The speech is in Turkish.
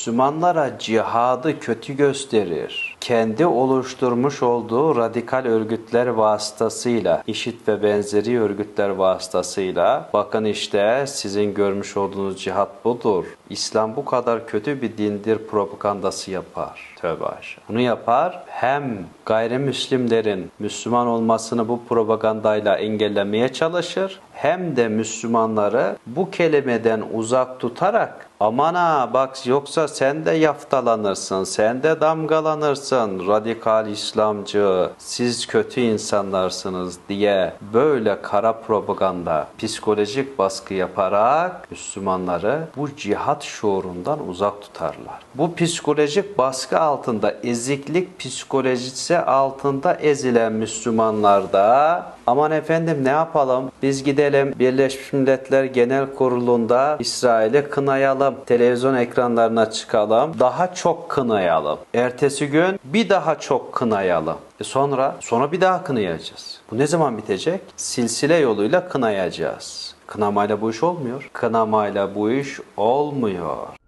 Müslümanlara cihadı kötü gösterir. Kendi oluşturmuş olduğu radikal örgütler vasıtasıyla, işit ve benzeri örgütler vasıtasıyla bakın işte sizin görmüş olduğunuz cihat budur. İslam bu kadar kötü bir dindir propagandası yapar. Tövbe haşa. Bunu yapar hem gayrimüslimlerin Müslüman olmasını bu propagandayla engellemeye çalışır hem de Müslümanları bu kelimeden uzak tutarak aman ha bak yoksa sen de yaftalanırsın, sen de damgalanırsın, radikal İslamcı, siz kötü insanlarsınız diye böyle kara propaganda, psikolojik baskı yaparak Müslümanları bu cihat şuurundan uzak tutarlar. Bu psikolojik baskı altında, eziklik psikolojisi altında ezilen Müslümanlar da aman efendim ne yapalım biz gidelim Birleşmiş Milletler Genel Kurulu'nda İsrail'i kınayalım, televizyon ekranlarına çıkalım, daha çok kınayalım. Ertesi gün bir daha çok kınayalım. E sonra? Sonra bir daha kınayacağız. Bu ne zaman bitecek? Silsile yoluyla kınayacağız. Kınamayla bu iş olmuyor. Kınamayla bu iş olmuyor.